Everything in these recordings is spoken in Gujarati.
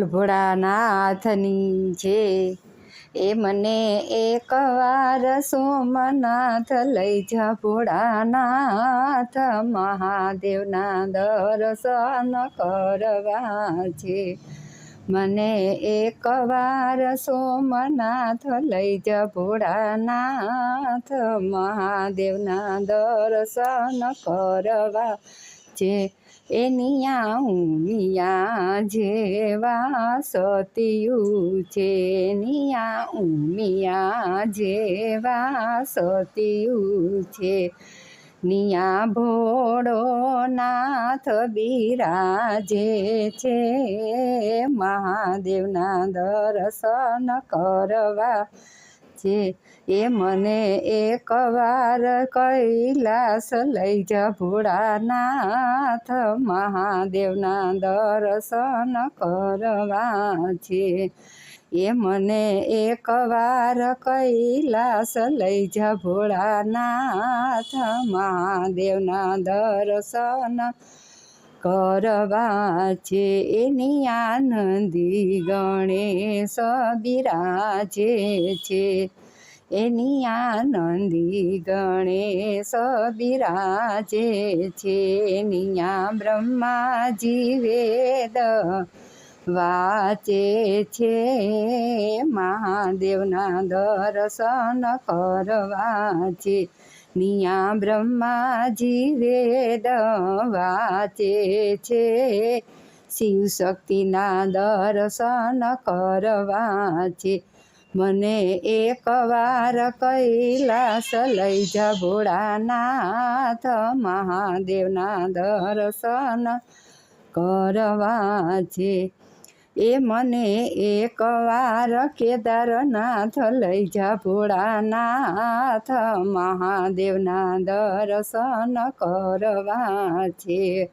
ભોળાનાથની છે. એ મને એકવાર સોમનાથ લઈ જા ભોળાનાથ, મહાદેવના દર્શન કરવા છે. મને એકવાર સોમનાથ લઈ જા ભોળાનાથ, મહાદેવના દર્શન કરવા છે એનિયા ઉમિયા જેવા સતિયું છે. નિયા ઉમિયા જેવા સતિયું છે. નિયા ભોળો નાથ બિરાજે છે. મહાદેવના દર્શન કરવા છે એ મને એકવાર કૈલાસ લઈ જા ભોળાનાથ મહાદેવના દર્શન કરવા છે. એ મને એકવાર કૈલાસ લઈ જા ભોળાનાથ મહાદેવના દર્શન કરવા છે. એની આનંદી ગણેશ બિરાજે છે. એની આનંદી ગણેશ બિરાજે છે. નિયા બ્રહ્માજી વેદ વાચે છે. મહાદેવના દર્શન કરવા છે. નિયા બ્રહ્માજી વેદ વાચે છે શિવ શક્તિના દર્શન કરવા છે મને એકવાર કૈલાસ લઈ જા ભોળાનાથ મહાદેવના દર્શન કરવા છે એ મને એકવાર કેદારનાથ લઈ જા, ભોળાનાથ મહાદેવના દર્શન કરવા છે.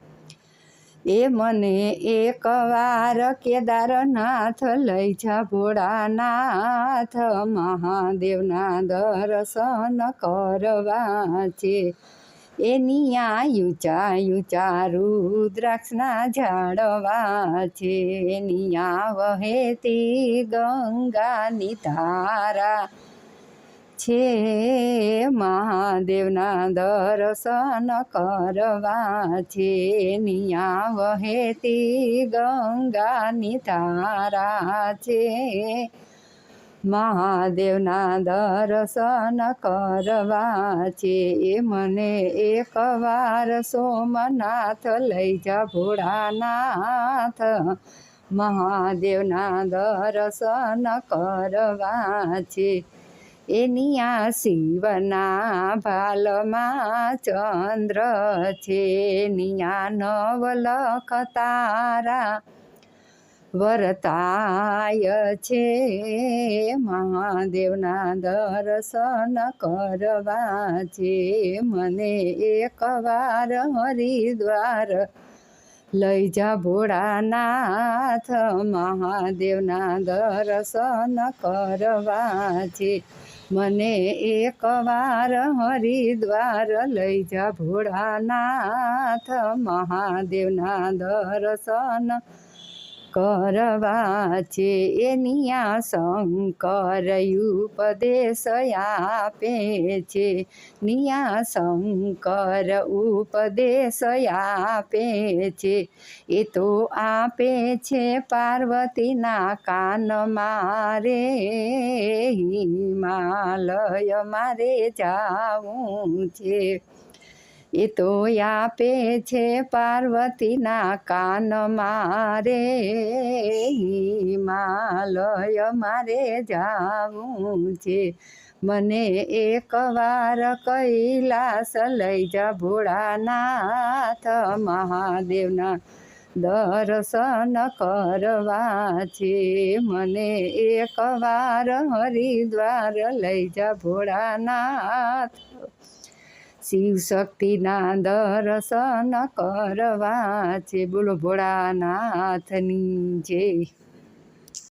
એ મને એકવાર કેદારનાથ લઈ જા, ભોળાનાથ મહાદેવના દર્શન કરવા છે. એની આ ઊંચા ઊંચા રુદ્રાક્ષના ઝાડવા છે. એની આ વહેતી ગંગાની ધારા છે. મહાદેવના દર્શન કરવા છે. નિયા વહેતી ગંગાની ધારા છે. મહાદેવના દર્શન કરવા છે. એ મને એકવાર સોમનાથ લઈ જા ભોળાનાથ. મહાદેવના દર્શન કરવા છે. એની આ શિવના ભાલમાં ચંદ્ર છે. નિયા નવલખ તારા વરતાય છે. મહાદેવના દર્શન કરવા છે. મને એકવાર હરિદ્વાર લઈ જા ભોળાનાથ. મહાદેવના દર્શન કરવા છે. મને એકવાર હરિદ્વાર લઈ જા ભોળાનાથ. મહાદેવના દર્શન કરવા છે એની આ શંકર ઉપદેશ આપે છે નિયા શંકર ઉપદેશ આપે છે એ તો આપે છે પાર્વતીના કાન મારે હિમાલય મારે જાવું છે એ તો આપે છે પાર્વતીના કાન મારે, હિમાલય મારે જાવું છે. મને એકવાર કૈલાસ લઈ જા ભોળાનાથ મહાદેવના દર્શન કરવા છે. મને એકવાર હરિદ્વાર લઈ જા ભોળાનાથ શિવ શક્તિના દર્શન કરવા છે બોલો ભોળાનાથની જય.